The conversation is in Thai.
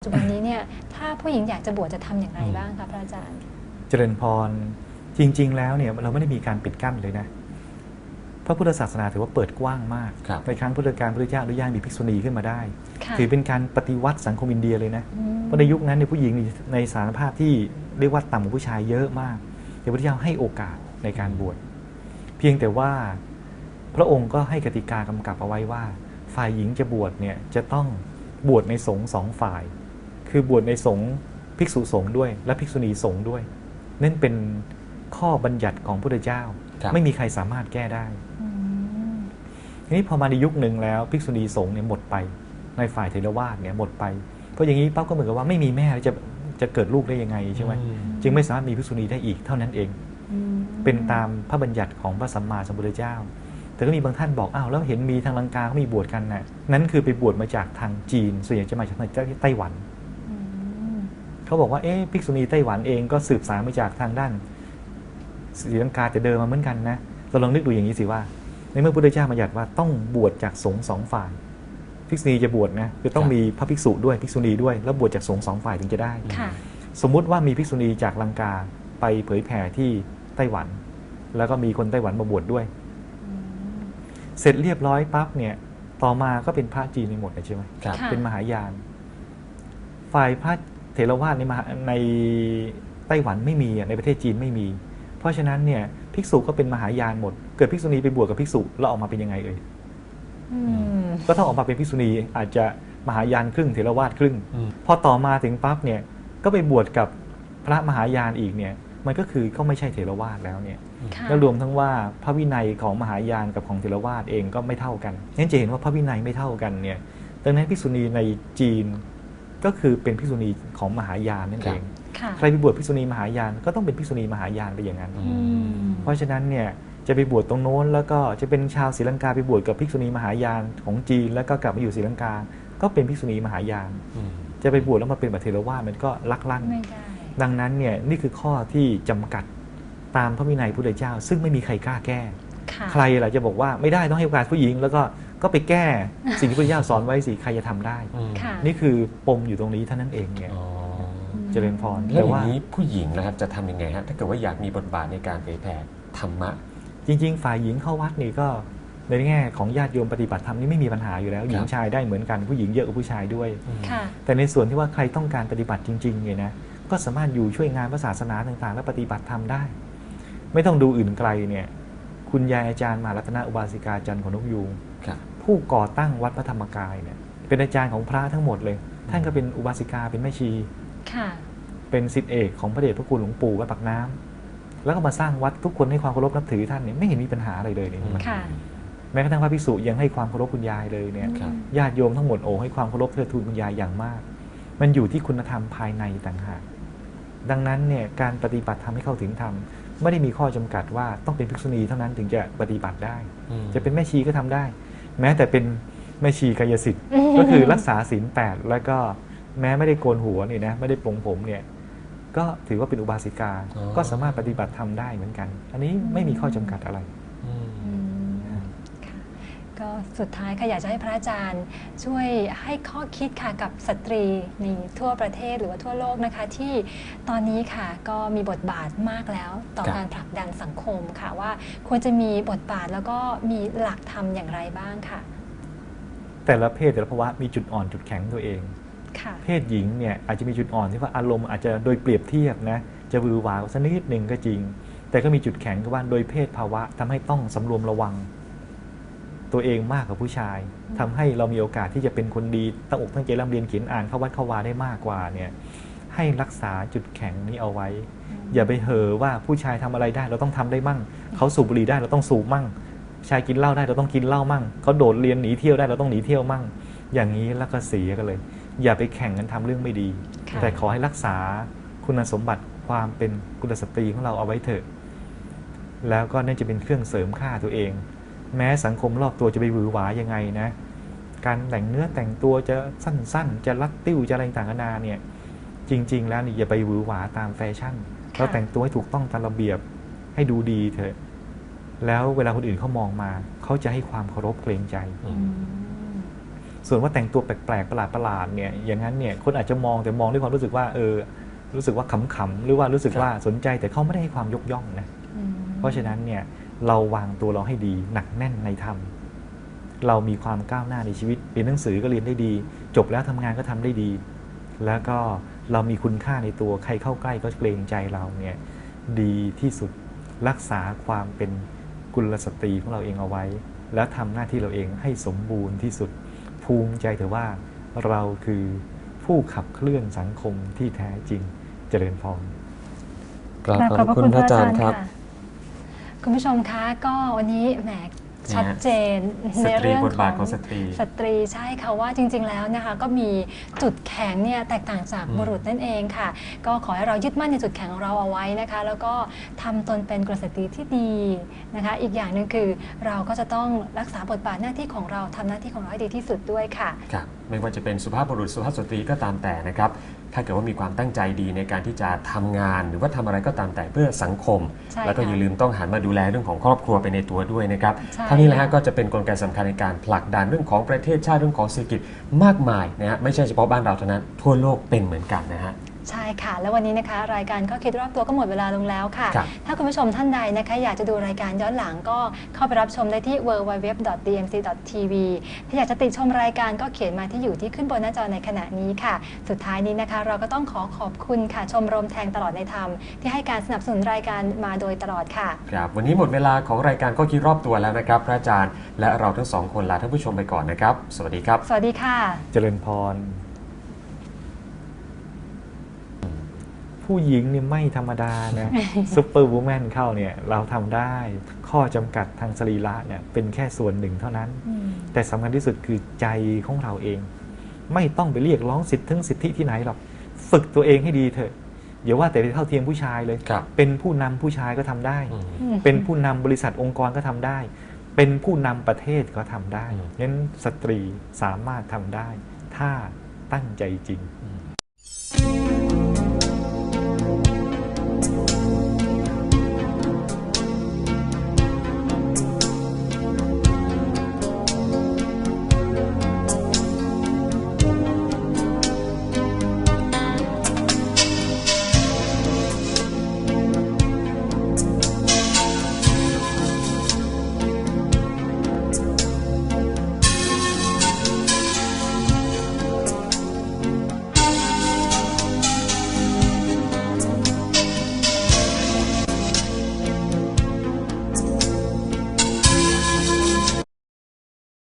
ปัจจุบันนี้เนี่ยถ้าผู้หญิงอยากจะบวชจะทำอย่างไรบ้างคะพระอาจารย์ เจริญพรจริง ๆ แล้วเนี่ยเราไม่ได้มีการปิดกั้นเลยนะพระพุทธศาสนาถือว่าเปิดกว้างมากครับในครั้งพุทธกาลพระเจ้าอนุญาตมีภิกษุณีขึ้นมาได้ค่ะถือเป็นการปฏิวัติสังคมอินเดียเลยนะอืมเพราะในยุคนั้นในยผู้หญิงนี่ในสารภาพที่เรียกว่าต่ำกว่าผู้ชายเยอะมากแต่พระเจ้าให้โอกาสในการบวชเพียงแต่ว่าพระองค์ก็ให้กติกากำกับเอาไว้ว่า ฝ่ายหญิงจะบวชเนี่ยจะต้องบวชในสงฆ์สองฝ่าย คือบวชในสงฆ์ภิกษุสงฆ์ด้วย และภิกษุณีสงฆ์ด้วยนั่นเป็นข้อบัญญัติของพระพุทธเจ้าครับไม่มีใครสามารถแก้ได้อืมทีนี้พอมาในยุคหนึ่งแล้วภิกษุณีสงฆ์เนี่ยหมดไป ในฝ่ายเทรวาสเนี่ยหมดไป เพราะอย่างนี้ปั๊บก็เหมือนกับว่าไม่มีแม่แล้วจะจะเกิดลูกได้ยังไงใช่ไหมอืมจึงไม่สามารถมีภิกษุณีได้อีกเท่านั้นเองอืมเป็นตามพระบัญญัติของพระสัมมาสัมพุทธเจ้า แต่ก็มีบางท่านบอกอ้าวแล้วเห็นมีทางลังกาเขามีบวชกันนะ่ะนั้นคือไปบวชมาจากทางจีนส่วนใหญ่จะมาจากทางไต้หวันอืม เขาบอกว่าเอ๊ะภิกษุณีไต้หวันเองก็สืบสานมาจากทางด้านศรีลังกาแต่เดิมมาเหมือนกันนะเราลองนึกดูอย่างนี้สิว่า ในเมื่อพระพุทธเจ้าบัญญัติว่าต้องบวชจากสงฆ์สองฝ่ายภิกษุณีจะบวชนะคือต้องครับมีพระภิกษุด้วยภิกษุณีด้วย แล้วบวชจากสงฆ์สองฝ่ายถึงจะได้ค่ะสมมุติว่ามีภิกษุณีจากลังกาไปเผยแผ่ที่ไต้หวัน แล้วก็มีคนไต้หวันมาบวชด้วยอืมเสร็จเรียบร้อยปั๊บเนี่ย ต่อมาก็เป็นพระจีนในหมดเลยใช่ไหมครับค่ะเป็นมหายาน ฝ่ายพระ เถรวาทในมหาในไต้หวันไม่มีอะในประเทศจีนไม่มี เพราะฉะนั้นเนี่ยภิกษุก็เป็นมหายานหมด เกิดภิกษุณีไปบวชกับภิกษุแล้วออกมาเป็นยังไงเอ่ยอืมก็ต้องออกมาเป็นภิกษุณีอาจจะมหายานครึ่งเถรวาทครึ่งอืมพอต่อมาถึงปั๊บเนี่ยก็ไปบวชกับพระมหายานอีกเนี่ยมันก็คือก็ไม่ใช่เถรวาทแล้วเนี่ยค่ะแล้วรวมทั้งว่าพระวินัยของมหายานกับของเถรวาทเองก็ไม่เท่ากันงั้นจะเห็นว่าพระวินัยไม่เท่ากันเนี่ยดังนั้นภิกษุณีในจีน ก็คือเป็นภิกษุณีของมหายานนั่นครัเอบงค่ะใครไปบวชภิกษุณีมหายานก็ต้องเป็นภิกษุณีมหายานไปอย่างนั้นอือืมเพราะฉะนั้นเนี่ยจะไปบวชตรงโน้นแล้วก็จะเป็นชาวศรีลังกาไปบวชกับภิกษุณีมหายานของจีน แล้วก็กลับมาอยู่ศรีลังกา ก็เป็นภิกษุณีมหายานอืมจะไปบวชแล้วมาเป็นบัตเทรวาสมันก็ลักลั่นไม่ได้ดังนั้นเนี่ยนี่คือข้อที่จำกัดตามพระวินัยพุทธเจ้า ซึ่งไม่มีใครกล้าแก้ค่ะใครล่ะจะบอกว่าไม่ได้ต้องให้โอกาสผู้หญิง แล้วก็ ก็ไปแก้สิ่งที่พระเจ้าสอนไว้สิใครจะทำได้อืมค่ะ นี่คือปมอยู่ตรงนี้เท่านั้นเองเนี่ยอ๋อเจริญพรแล้วแต่อย่าว่างนี้ผู้หญิงนะครับจะทำยังไงฮะถ้าเกิดว่าอยากมีบทบาทในการเผยแผ่ธรรมะ จริง ๆ ฝ่ายหญิงเข้าวัดนี่ก็ในแง่ของญาติโยมปฏิบัติธรรมนี่ไม่มีปัญหาอยู่แล้ว หญิงชายได้เหมือนกันผู้หญิงเยอะกว่าผู้ชายด้วย ค่ะ แต่ในส่วนที่ว่าใครต้องการปฏิบัติจริงๆเนี่ยนะก็สามารถอยู่ช่วยงานพระศาสนาต่างๆ และปฏิบัติธรรมได้ ไม่ต้องดูอื่นไกลเนี่ยคุณยายอาจารย์มหารัตนอุบาสิกาจันทร์ของนกยูงครับ ผู้ก่อตั้งวัดพระธรรมกายเนี่ยเป็นอาจารย์ของพระทั้งหมดเลย ท่านก็เป็นอุบาสิกาเป็นแม่ชีค่ะเป็นศิษย์เอกของพระเดชพระคุณหลวงปู่วัดปากน้ำแล้วก็มาสร้างวัดทุกคนให้ความเคารพนับถือท่านเนี่ยไม่เห็นมีปัญหาอะไรเลยเนี่ยอืมค่ะแม้กระทั่งพระภิกษุยังให้ความเคารพคุณยายเลยเนี่ยครับญาติโยมทั้งหมดโอ้ให้ความเคารพเทิดทูนคุณยายอย่างมาก มันอยู่ที่คุณธรรมภายในต่างหากดังนั้นเนี่ยการปฏิบัติทำให้เข้าถึงธรรมไม่ได้มีข้อจำกัดว่าต้องเป็นภิกษุณีเท่านั้นถึงจะปฏิบัติได้อืมจะเป็นแม่ชีก็ทำได้ แม้แต่เป็นแม่ชีกายสิทธิ์ ก็คือรักษาศีลแปดแล้วก็แม้ไม่ได้โกนหัวเนี่ยนะไม่ได้ปลงผมเนี่ยก็ถือว่าเป็นอุบาสิกาอ๋อก็สามารถปฏิบัติทำได้เหมือนกัน อันนี้ไม่มีข้อจำกัดอะไรอืมอืมค่ะ ก็สุดท้ายค่ะอยากจะให้พระอาจารย์ช่วยให้ข้อคิดค่ะกับสตรีในทั่วประเทศหรือว่าทั่วโลกนะคะ ที่ตอนนี้ค่ะก็มีบทบาทมากแล้วต่อครับการผลักดันสังคมค่ะว่าควรจะมีบทบาทแล้วก็มีหลักธรรมอย่างไรบ้างค่ะ แต่ละเพศแต่ละภาวะมีจุดอ่อนจุดแข็งตัวเองค่ะเพศหญิงเนี่ยอาจจะมีจุดอ่อนที่ว่าอารมณ์อาจจะโดยเปรียบเทียบนะจะวือหวาสักนิดหนึ่งก็จริง แต่ก็มีจุดแข็งก็ว่าโดยเพศภาวะทำให้ต้องสำรวมระวัง ตัวเองมากกว่าผู้ชายทำให้เรามีโอกาสที่จะเป็นคนดีตั้งอกตั้งใจร่ำเรียนเขียนอ่านเข้าวัดเข้าวาได้มากกว่าเนี่ยให้รักษาจุดแข็งนี้เอาไว้ อย่าไปเห่อว่าผู้ชายทำอะไรได้เราต้องทำได้มั่งเขาสูบบุหรี่ได้เราต้องสูบมั่ง ชายกินเหล้าได้เราต้องกินเหล้ามั่งเขาโดดเรียนหนีเที่ยวได้เราต้องหนีเที่ยวมั่ง อย่างนี้แล้วก็เสียกันเลย อย่าไปแข่งกันทำเรื่องไม่ดีค่ะแต่ขอให้รักษาคุณสมบัติความเป็นกุลสตรีของเราเอาไว้เถอะ แล้วก็นั่นจะเป็นเครื่องเสริมค่าตัวเอง แม้สังคมรอบตัวจะไปหวือหวายังไงนะ การแต่งเนื้อแต่งตัวจะสั้นๆ จะรัดติ้วจะอะไรต่างๆนานาเนี่ย จริง ๆ แล้วนี่อย่าไปหวือหวาตามแฟชั่น เราแต่งตัวให้ถูกต้องตามระเบียบให้ดูดีเถอะ แล้วเวลาคนอื่นเขามองมา เขาจะให้ความเคารพเกรงใจอือืมมส่วนว่าแต่งตัวแปลกๆประหลาดๆเนี่ย อย่างนั้นเนี่ยคนอาจจะมองแต่มองด้วยความรู้สึกว่า เออ รู้สึกว่าขำๆหรือว่ารู้สึกครับว่าสนใจแต่เขาไม่ได้ให้ความยกย่องนะอืมเพราะฉะนั้นเนี่ย เราวางตัวเราให้ดีหนักแน่นในธรรมเรามีความก้าวหน้าในชีวิตเรียนหนังสือก็เรียนได้ดี จบแล้วทำงานก็ทำได้ดี แล้วก็เรามีคุณค่าในตัวใครเข้าใกล้ก็เกรงใจเราเนี่ยดีที่สุดรักษาความเป็นกุลสตรีของเราเองเอาไว้ แล้วทำหน้าที่เราเองให้สมบูรณ์ที่สุด ภูมิใจเถอะว่าเราคือผู้ขับเคลื่อนสังคมที่แท้จริงเจริญพรกราบขอบพระคุณพระอาจารย์ครับ คุณผู้ชมคะก็วันนี้แหมชัดเจนสในตรีเรื่องบทบาทขขอองงสตรีสตรีใช่ค่ะว่าจริง ๆ แล้วนะคะก็มีจุดแข็งเนี่ยแตกต่างจากอืมบุรุษนั่นเองค่ะ ก็ขอให้เรายึดมั่นในจุดแข็งของเราเอาไว้นะคะ แล้วก็ทำตนเป็นกุลสตรีที่ดีนะคะ อีกอย่างหนึ่งคือเราก็จะต้องรักษาบทบาทหน้าที่ของเราทำหน้าที่ของเราให้ดีที่สุดด้วยค่ะครับ ไม่ว่าจะเป็นสุภาพบุรุษสุภาพสตรีก็ตามแต่นะครับ ถ้าเกิดว่ามีความตั้งใจดีในการที่จะทำงาน หรือว่าทำอะไรก็ตามแต่เพื่อสังคมใช่แล้วก็ค่ะอย่าลืมต้องหันมาดูแลเรื่องของครอบครัวไปในตัวด้วยนะครับใช่เท่านี้แหละฮะค่ะก็จะเป็นกลไกสำคัญในการผลักดันเรื่องของประเทศชาติเรื่องของเศรษฐกิจมากมายนะฮะไม่ใช่เฉพาะบ้านเราเท่านั้นทั่วโลกเป็นเหมือนกันนะฮะ ใช่ค่ะ แล้ววันนี้นะคะ รายการข้อคิดรอบตัวก็หมดเวลาลงแล้วค่ะครับถ้าคุณผู้ชมท่านใดนะคะ อยากจะดูรายการย้อนหลังก็เข้าไปรับชมได้ที่ www.dmc.tv ถ้าอยากจะติดชมรายการก็เขียนมาที่อยู่ที่ขึ้นบนหน้าจอในขณะนี้ค่ะ สุดท้ายนี้นะคะ เราก็ต้องขอขอบคุณค่ะ ชมรมแทงตลอดในธรรม ที่ให้การสนับสนุนรายการมาโดยตลอดค่ะครับวันนี้หมดเวลาของรายการก็คิดรอบตัวแล้วนะครับ พระอาจารย์และเราทั้งสองคนลาท่านผู้ชมไปก่อนนะครับ สวัสดีครับ สวัสดีค่ะ เจริญพร ผู้หญิงนี่ไม่ธรรมดานะซุปเปอร์วูแมนเข้าเนี่ยเราทำได้ ข้อจำกัดทางสรีระเนี่ยเป็นแค่ส่วนหนึ่งเท่านั้น แต่สำคัญที่สุดคือใจของเราเอง ไม่ต้องไปเรียกร้องสิทธิถึงสิทธิที่ไหนหรอกฝึกตัวเองให้ดีเถอะอย่าว่าแต่ไปเท่าเทียมผู้ชายเลยครับเป็นผู้นำผู้ชายก็ทำได้อืมเป็นผู้นำบริษัทองค์กรก็ทำได้ เป็นผู้นำประเทศก็ทำได้อืมงั้นสตรีสามารถทำได้ ถ้าตั้งใจจริงอืม